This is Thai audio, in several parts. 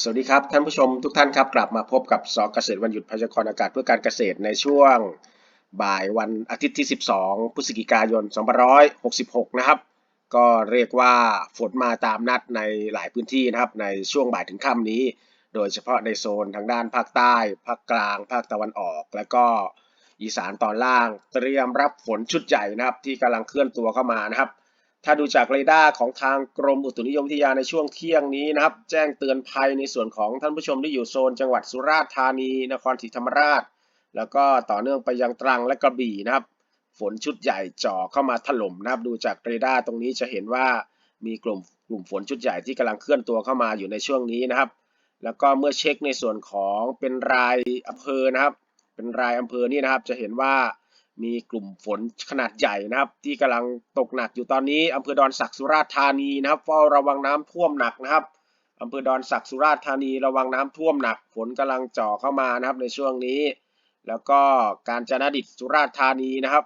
สวัสดีครับ ท่านผู้ชมทุกท่านครับ กลับมาพบกับสอเกษตรวันหยุดพยากรณ์อากาศเพื่อการเกษตรในช่วงบ่ายวันอาทิตย์ที่ 12 พฤศจิกายน 2566 นะครับ ก็เรียกว่าฝนมาตามนัดในหลายพื้นที่นะครับ ในช่วงบ่ายถึงค่ำนี้ โดยเฉพาะในโซนทางด้านภาคใต้ ภาคกลาง ภาคตะวันออก และก็อีสานตอนล่าง เตรียมรับฝนชุดใหญ่นะครับที่กำลังเคลื่อนตัวเข้ามานะครับ ถ้าดูจากเรดาร์ของทางกรมอุตุนิยมวิทยาในช่วงเที่ยงนี้นะครับ แจ้งเตือนภัยในส่วนของท่านผู้ชมที่อยู่โซนจังหวัดสุราษฎร์ธานี นครศรีธรรมราช แล้วก็ต่อเนื่องไปยังตรังและกระบี่นะครับ ฝนชุดใหญ่จ่อเข้ามาถล่มนะครับ ดูจากเรดาร์ตรงนี้จะเห็นว่ามีกลุ่มกลุ่มฝนชุดใหญ่ที่กำลังเคลื่อนตัวเข้ามาอยู่ในช่วงนี้นะครับ แล้วก็เมื่อเช็คในส่วนของเป็นรายอำเภอนะครับ เป็นรายอำเภอนี่นะครับจะเห็นว่า มีกลุ่มฝนขนาดใหญ่นะครับ ที่กำลังตกหนักอยู่ตอนนี้อำเภอดอนสักสุราษฎร์ธานีนะครับเฝ้าระวังน้ำท่วมหนักนะครับอำเภอดอนสักสุราษฎร์ธานีระวังน้ำท่วมหนักฝนกำลังจ่อเข้ามานะครับในช่วงนี้ แล้วก็การจนดิตสุราษฎร์ธานีนะครับ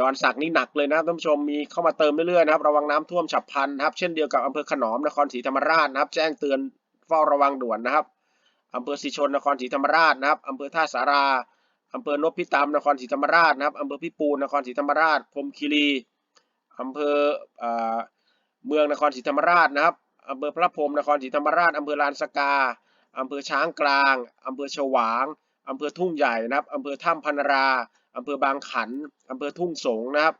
ดอนสักนี่หนักเลยนะครับท่านผู้ชมมีเข้ามาเติมเรื่อยๆนะครับ ระวังน้ำท่วมฉับพลันนะครับ เช่นเดียวกับอำเภอขนอมนครศรีธรรมราชนะครับ แจ้งเตือนเฝ้าระวังด่วนนะครับอำเภอศรีชนนครศรีธรรมราชนะครับอำเภอท่าสารา อำเภอนพิตามนครศรีธรรมราชนะครับอำเภอพิปูนนครศรีธรรมราชพรมคีรีอำเภอเมืองนครศรีธรรมราชนะครับอำเภอพระพรมนครศรีธรรมราชอำเภอลานสกาอำเภอช้างกลางอำเภอฉวางอำเภอทุ่งใหญ่นะครับอำเภอถ้ำพันราอำเภอบางขันอำเภอทุ่งสงนะครับ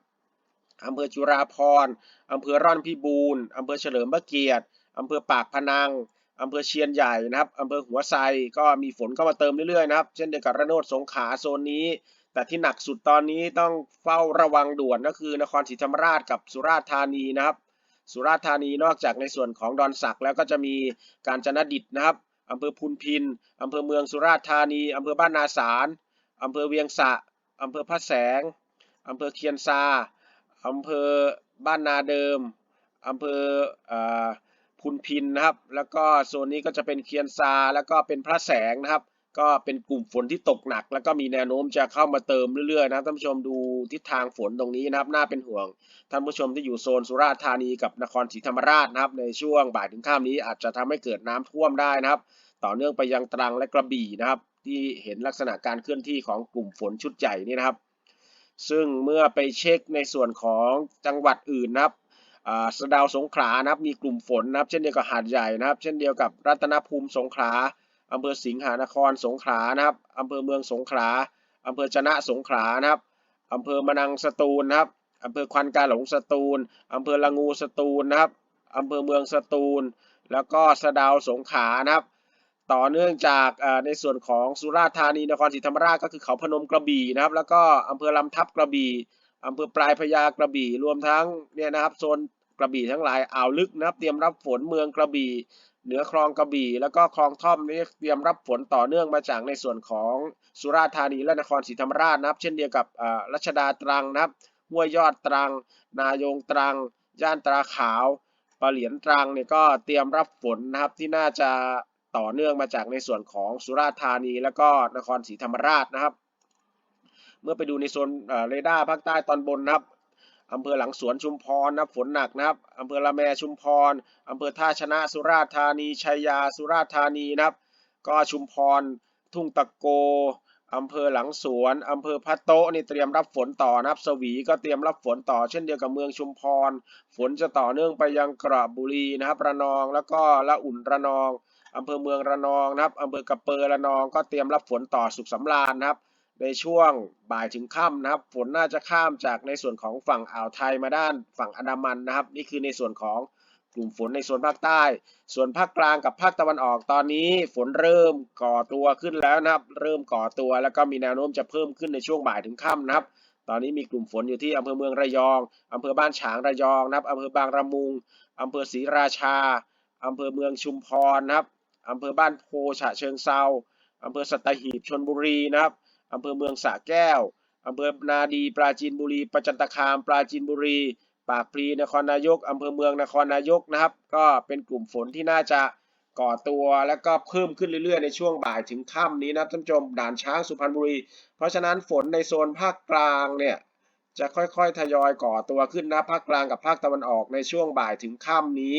อำเภอจุฬาภรอำเภอร่อนพิบูลอำเภอเฉลิมพระเกียรติอำเภอปากพนัง อำเภอเชียนใหญ่นะครับอำเภอหัวไซก็มีฝนเข้ามาเติมเรื่อยๆนะครับ เช่นเดียวกับระโนดสงขลาโซนนี้ แต่ที่หนักสุดตอนนี้ต้องเฝ้าระวังด่วนก็คือนครศรีธรรมราชกับสุราษฎร์ธานีนะครับ สุราษฎร์ธานีนอกจากในส่วนของดอนสักแล้วก็จะมีการจนดิตนะครับอำเภอพุนพินอำเภอเมืองสุราษฎร์ธานีอำเภอบ้านนาสารอำเภอเวียงสะอำเภอพระแสงอำเภอเคียนซาอำเภอบ้านนาเดิมอำเภอ พุนพินนะครับ แล้วก็โซนนี้ก็จะเป็นเคียนซา แล้วก็เป็นพระแสงนะครับ ก็เป็นกลุ่มฝนที่ตกหนัก แล้วก็มีแนวโน้มจะเข้ามาเติมเรื่อยๆนะท่านผู้ชมดูทิศทางฝนตรงนี้นะครับ น่าเป็นห่วง ท่านผู้ชมที่อยู่โซนสุราษฎร์ธานีกับนครศรีธรรมราชนะครับ ในช่วงบ่ายถึงค่ำนี้อาจจะทำให้เกิดน้ำท่วมได้นะครับ ต่อเนื่องไปยังตรังและกระบี่นะครับ ที่เห็นลักษณะการเคลื่อนที่ของกลุ่มฝนชุดใหญ่นี่นะครับซึ่งเมื่อไปเช็คในส่วนของจังหวัดอื่นนะครับ สะดาวสงขลานะครับมีกลุ่มฝนนะครับ เช่นเดียวกับหาดใหญ่นะครับ เช่นเดียวกับรัตนภูมิสงขลาอำเภอสิงหานครสงขลานะครับอำเภอเมืองสงขลาอำเภอจนะสงขลานะครับอำเภอมะนังสตูลนะครับอำเภอควันกาหลงสตูลอำเภอละงูสตูลนะครับอำเภอเมืองสตูล แล้วก็สะดาวสงขลานะครับ ต่อเนื่องจากในส่วนของสุราษฎร์ธานีนครศรีธรรมราชก็คือเขาพนมกระบี่นะครับ แล้วก็อำเภอลำทับกระบี่ อำเภอปลายพญากระบี่รวมทั้งเนี่ยนะครับโซนกระบี่ทั้งหลายอ่าวลึกนะครับ เตรียมรับฝนเมืองกระบี่เหนือคลองกระบี่ แล้วก็คลองท่อมนี่เตรียมรับฝนต่อเนื่องมาจากในส่วนของสุราษฎร์ธานีและนครศรีธรรมราชนะครับ เช่นเดียวกับรัชดาตรังนะครับห้วยยอดตรัง นายงตรัง ย่านตราขาวปะเหลียนตรังเนี่ยก็เตรียมรับฝนนะครับที่น่าจะต่อเนื่องมาจากในส่วนของสุราษฎร์ธานี และก็นครศรีธรรมราชนะครับ เมื่อไปดูในโซนเรดาร์ภาคใต้ตอนบนนะครับอำเภอหลังสวนชุมพรนะฝนหนักนะครับอำเภอละแมชุมพรอำเภอท่าชนะสุราษฎร์ธานีชัยยาสุราษฎร์ธานีนะครับ ก็ชุมพร ทุ่งตะโกอำเภอหลังสวนอำเภอพัตโตนี่เตรียมรับฝนต่อนะครับ สวีก็เตรียมรับฝนต่อ เช่นเดียวกับเมืองชุมพร ฝนจะต่อเนื่องไปยังกระบุรีนะครับ ระนองแล้วก็ละอุ่นระนองอำเภอเมืองระนองนะครับอำเภอกระเปอร์ระนองก็เตรียมรับฝนต่อสุขสำราญนะครับ ในช่วงบ่ายถึงค่ำนะครับ ฝนน่าจะข้ามจากในส่วนของฝั่งอ่าวไทยมาด้านฝั่งอันดามันนะครับ นี่คือในส่วนของกลุ่มฝนในโซนภาคใต้ ส่วนภาคกลางกับภาคตะวันออกตอนนี้ฝนเริ่มก่อตัวขึ้นแล้วนะครับ เริ่มก่อตัวแล้วก็มีแนวโน้มจะเพิ่มขึ้นในช่วงบ่ายถึงค่ำนะครับ ตอนนี้มีกลุ่มฝนอยู่ที่อำเภอเมืองระยอง อำเภอบ้านฉางระยองนะครับอำเภอบางระมุง อำเภอศรีราชา อำเภอเมืองชุมพรนะครับ อำเภอบ้านโพฉะเชิงเซาอำเภอสัตหีบชนบุรีนะครับ อำเภอเมืองสระแก้วอำเภอนาดีปราจีนบุรี ประจันตคาม ปราจีนบุรี ปากพลีนครนายกอำเภอเมืองนครนายกนะครับ ก็เป็นกลุ่มฝนที่น่าจะก่อตัวแล้วก็เพิ่มขึ้นเรื่อยๆ ในช่วงบ่ายถึงค่ำนี้นะท่านผู้ชมด่านช้างสุพรรณบุรี เพราะฉะนั้นฝนในโซนภาคกลางเนี่ยจะค่อยๆ ทยอยก่อตัวขึ้นนะภาคกลางกับภาคตะวันออกในช่วงบ่ายถึงค่ำนี้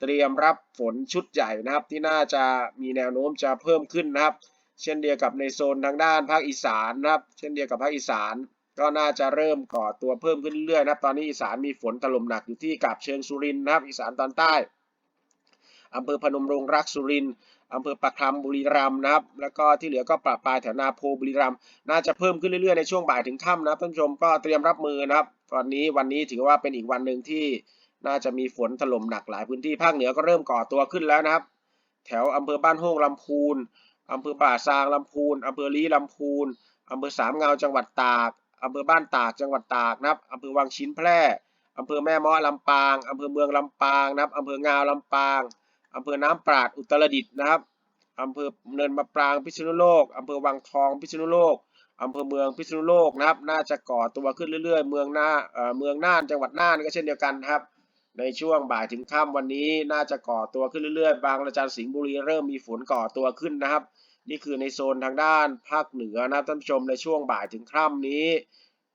เตรียมรับฝนชุดใหญ่นะครับที่น่าจะมีแนวโน้มจะเพิ่มขึ้นนะครับ เช่นเดียวกับในโซนทางด้านภาคอีสานนะครับ เช่นเดียวกับภาคอีสานก็น่าจะเริ่มก่อตัวเพิ่มขึ้นเรื่อยๆนะครับ ตอนนี้อีสานมีฝนถล่มหนักอยู่ที่กาบเชิงสุรินทร์นะครับ อีสานตอนใต้อำเภอพนมรงรักสุรินทร์อำเภอปะคำบุรีรัมย์นะครับ แล้วก็ที่เหลือก็ปราปรายแถวนาโพบุรีรัมย์น่าจะเพิ่มขึ้นเรื่อยๆในช่วงบ่ายถึงค่ำนะครับท่านผู้ชมก็เตรียมรับมือนะครับ ตอนนี้วันนี้ถือว่าเป็นอีกวันหนึ่งที่น่าจะมีฝนถล่มหนักหลายพื้นที่ภาคเหนือก็เริ่มก่อตัวขึ้นแล้วนะครับ แถวอำเภอบ้านโฮงลำพูน อำเภอป่าซางลำพูนอำเภอลี้ลำพูนอำเภอสามเงาจังหวัดตากอำเภอบ้านตากจังหวัดตากนะครับอำเภอวังชิ้นแพร่อำเภอแม่เมาะลำปางอำเภอเมืองลำปางนะครับอำเภองาวลำปางอำเภอน้ำปราดอุตรดิตถ์นะครับอำเภอเนินมะปรางพิษณุโลกอำเภอวังทองพิษณุโลกอำเภอเมืองพิษณุโลกนะครับ น่าจะก่อตัวขึ้นเรื่อยๆ เมืองน่าเมืองน่านจังหวัดน่านก็เช่นเดียวกันครับ ในช่วงบ่ายถึงค่ำวันนี้น่าจะก่อตัวขึ้นเรื่อยๆ บางระจันสิงห์บุรีเริ่มมีฝนก่อตัวขึ้นนะครับ นี่คือในโซนทางด้านภาคเหนือนะครับท่านผู้ชมในช่วงบ่ายถึงค่ำนี้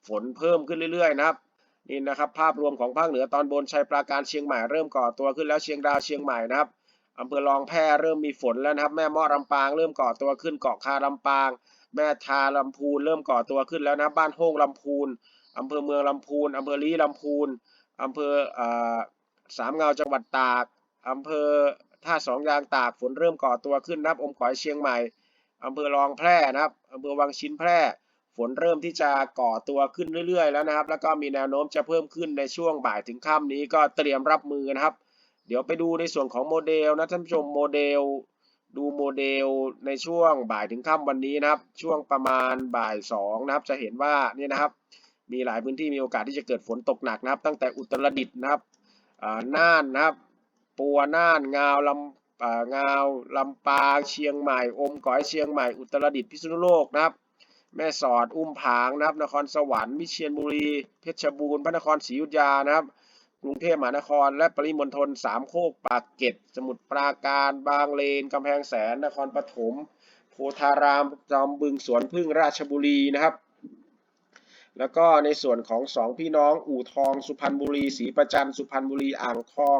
ฝนเพิ่มขึ้นเรื่อยๆนะครับนี่นะครับภาพรวมของภาคเหนือตอนบนชัยปราการเชียงใหม่เริ่มก่อตัวขึ้นแล้วเชียงดาวเชียงใหม่นะครับอำเภอรองแพเริ่มมีฝนแล้วนะครับแม่เมาะลำปางเริ่มก่อตัวขึ้นเกาะคาลำปาง แม่ทาลำพูนเริ่มก่อตัวขึ้นแล้วนะบ้านโฮงลำพูนอำเภอเมืองลำพูนอำเภอลี้ลำพูนอำเภอสามเงาจังหวัดตากอำเภอท่าสองยางตากฝนเริ่มก่อตัวขึ้นนะครับอมก๋อยเชียงใหม่ อำเภอรองแพร่นะครับอำเภอวังชิ้นแพร่ ฝนเริ่มที่จะก่อตัวขึ้นเรื่อยๆ แล้วนะครับ แล้วก็มีแนวโน้มจะเพิ่มขึ้นในช่วงบ่ายถึงค่ำนี้ก็เตรียมรับมือนะครับ เดี๋ยวไปดูในส่วนของโมเดลนะท่านผู้ชมโมเดล ดูโมเดลในช่วงบ่ายถึงค่ำวันนี้นะครับ ช่วงประมาณบ่ายสองนะครับ จะเห็นว่านี่นะครับ มีหลายพื้นที่มีโอกาสที่จะเกิดฝนตกหนักนะครับ ตั้งแต่อุตรดิตถ์นะครับอ่าน่านนะครับ ปัวน่านงาวลำ อ่างาวลำปางเชียงใหม่ อมก๋อยเชียงใหม่ อุตรดิตถ์พิษณุโลกนะครับ แม่สอดอุ้มผางนะครับ นครสวรรค์วิเชียรบุรี เพชรบูรณ์พระนครศรีอยุธยานะครับ กรุงเทพมหานคร และปริมณฑลสามโคกปากเกร็ดสมุทรปราการ บางเลนกำแพงแสน นครปฐมโพธารามจอมบึงสวนพึ่งราชบุรีนะครับ แล้วก็ในส่วนของสองพี่น้องอู่ทองสุพรรณบุรีศรีประจันสุพรรณบุรีอ่างทอง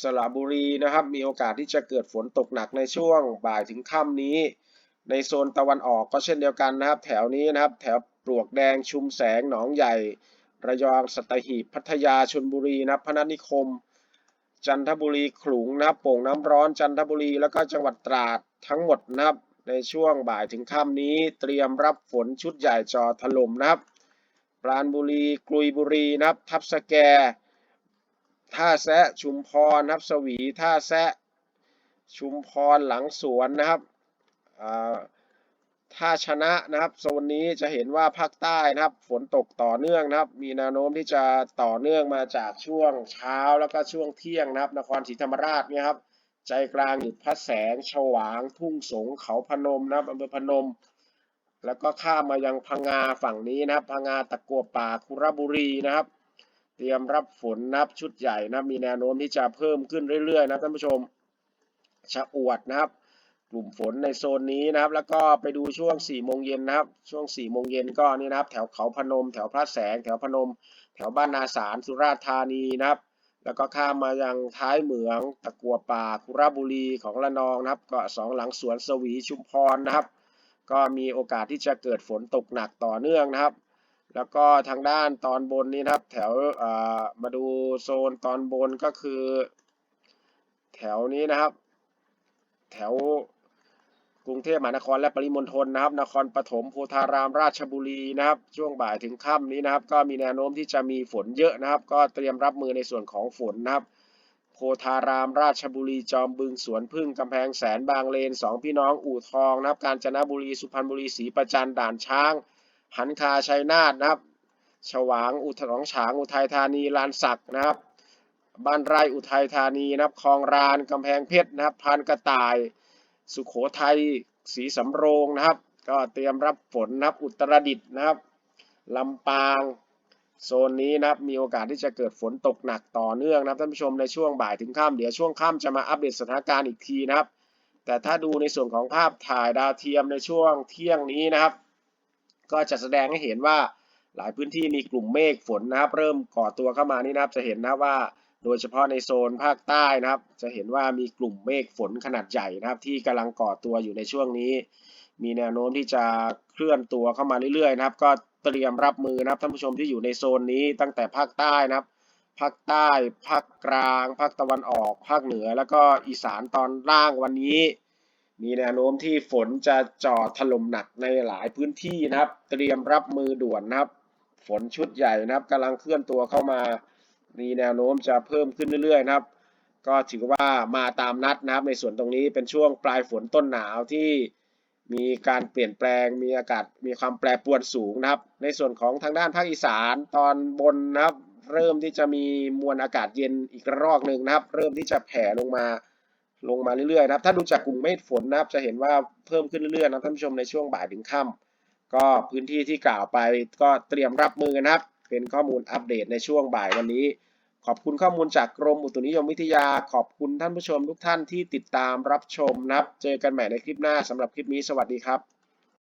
สระบุรีนะครับ มีโอกาสที่จะเกิดฝนตกหนักในช่วงบ่ายถึงค่ำนี้ ในโซนตะวันออกก็เช่นเดียวกันนะครับ แถวนี้นะครับ แถวปลวกแดงชุมแสงหนองใหญ่ ระยองสัตหีบพัทยาชลบุรีนะครับพนัสนิคม จันทบุรีขลุงนะครับโป่งน้ำร้อนจันทบุรี แล้วก็จังหวัดตราดทั้งหมดนะครับ ในช่วงบ่ายถึงค่ำนี้ เตรียมรับฝนชุดใหญ่จอถล่มนะครับ ปราณบุรี กลุยบุรีนะครับ ทับสแก ท่าแซะชุมพรนะครับสวีท่าแซะชุมพรหลังสวนนะครับอ่าท่าชนะนะครับโซนนี้จะเห็นว่าภาคใต้นะครับ ฝนตกต่อเนื่องนะครับ มีแนวโน้มที่จะต่อเนื่องมาจากช่วงเช้าแล้วก็ช่วงเที่ยงนะครับ นครศรีธรรมราชเนี่ยครับ ใจกลางอยู่พระแสงฉวาง ทุ่งสงเขาพนมนะครับอำเภอพนม แล้วก็ข้ามมายังพังงาฝั่งนี้นะครับพังงาตะกัวป่าคุระบุรีนะครับ เตรียมรับฝนนับชุดใหญ่นะมีแนวโน้มที่จะเพิ่มขึ้นเรื่อยๆนะท่านผู้ชมชะอวดนะครับ กลุ่มฝนในโซนนี้นะครับ แล้วก็ไปดูช่วง4โมงเย็นนะครับ ช่วง4โมงเย็นก็นี่นะครับ แถวเขาพนม แถวพระแสง แถวพนม แถวบ้านนาสารสุราษฎร์ธานีนะครับ แล้วก็ข้ามมายังท้ายเหมือง ตะกัวป่าคุระบุรีของระนองนะครับเก็สองหลังสวนสวีชุมพรนะครับ ก็มีโอกาสที่จะเกิดฝนตกหนักต่อเนื่องนะครับ แล้วก็ทางด้านตอนบนนี้นะครับ แถวมาดูโซนตอนบนก็คือ แถวนี้นะครับ แถวกรุงเทพมหานครและปริมณฑลนะครับ นครปฐมโพธารามราชบุรีนะครับ ช่วงบ่ายถึงค่ำนี้นะครับ ก็มีแนวโน้มที่จะมีฝนเยอะนะครับ ก็เตรียมรับมือในส่วนของฝนนะครับ โพธาราม ราชบุรี จอมบึง สวนพึ่ง กำแพงแสน บางเลน สองพี่น้อง อู่ทอง นะครับ กาญจนบุรี สุพรรณบุรี ศรีประจัน ด่านช้าง หันคา ชัยนาท นะครับ ฉวาง อุทองฉาง อุทัยธานี ลานสักนะครับ บ้านไร่ อุทัยธานี นะครับ คลองราน กำแพงเพชร นะครับ พานกระต่าย สุขโขทัย ศรีสำโรง นะครับ ก็เตรียมรับฝน นะครับ อุตรดิตถ์ นะครับ ลำปาง โซนนี้นะครับมีโอกาสที่จะเกิดฝนตกหนักต่อเนื่องนะครับท่านผู้ชมในช่วงบ่ายถึงค่ำเดี๋ยวช่วงค่ำจะมาอัปเดตสถานการณ์อีกทีนะครับ แต่ถ้าดูในส่วนของภาพถ่ายดาวเทียมในช่วงเที่ยงนี้นะครับ ก็จะแสดงให้เห็นว่าหลายพื้นที่มีกลุ่มเมฆฝนนะครับ เริ่มก่อตัวเข้ามานี่นะครับจะเห็นนะว่า โดยเฉพาะในโซนภาคใต้นะครับ จะเห็นว่ามีกลุ่มเมฆฝนขนาดใหญ่นะครับ ที่กำลังก่อตัวอยู่ในช่วงนี้ มีแนวโน้มที่จะเคลื่อนตัวเข้ามาเรื่อยๆนะครับ ก็เตรียมรับมือนะครับท่านผู้ชมที่อยู่ในโซนนี้ตั้งแต่ภาคใต้นะครับภาคใต้ภาคกลางภาคตะวันออกภาคเหนือ แล้วก็อีสานตอนล่างวันนี้ มีแนวโน้มที่ฝนจะจ่อถล่มหนักในหลายพื้นที่นะครับ เตรียมรับมือด่วนนะครับ ฝนชุดใหญ่นะครับกำลังเคลื่อนตัวเข้ามา มีแนวโน้มจะเพิ่มขึ้นเรื่อยๆนะครับ ก็ถือว่ามาตามนัดนะครับในส่วนตรงนี้เป็นช่วงปลายฝนต้นหนาวที่ มีการเปลี่ยนแปลง มีอากาศ มีความแปรปรวนสูงนะครับ ในส่วนของทางด้านภาคอีสานตอนบนนะครับ เริ่มที่จะมีมวลอากาศเย็นอีกรอกหนึ่งนะครับ เริ่มที่จะแผ่ลงมาลงมาเรื่อยๆนะครับ ถ้าดูจากกลุ่มเมฆฝนนะครับ จะเห็นว่าเพิ่มขึ้นเรื่อยๆนะท่านผู้ชมในช่วงบ่ายถึงค่ำก็พื้นที่ที่กล่าวไปก็เตรียมรับมือนะครับ เป็นข้อมูลอัปเดตในช่วงบ่ายวันนี้ ขอบคุณข้อมูลจากกรมอุตุนิยมวิทยา ขอบคุณท่านผู้ชมทุกท่านที่ติดตามรับชมนะครับ เจอกันใหม่ในคลิปหน้าสำหรับคลิปนี้สวัสดีครับ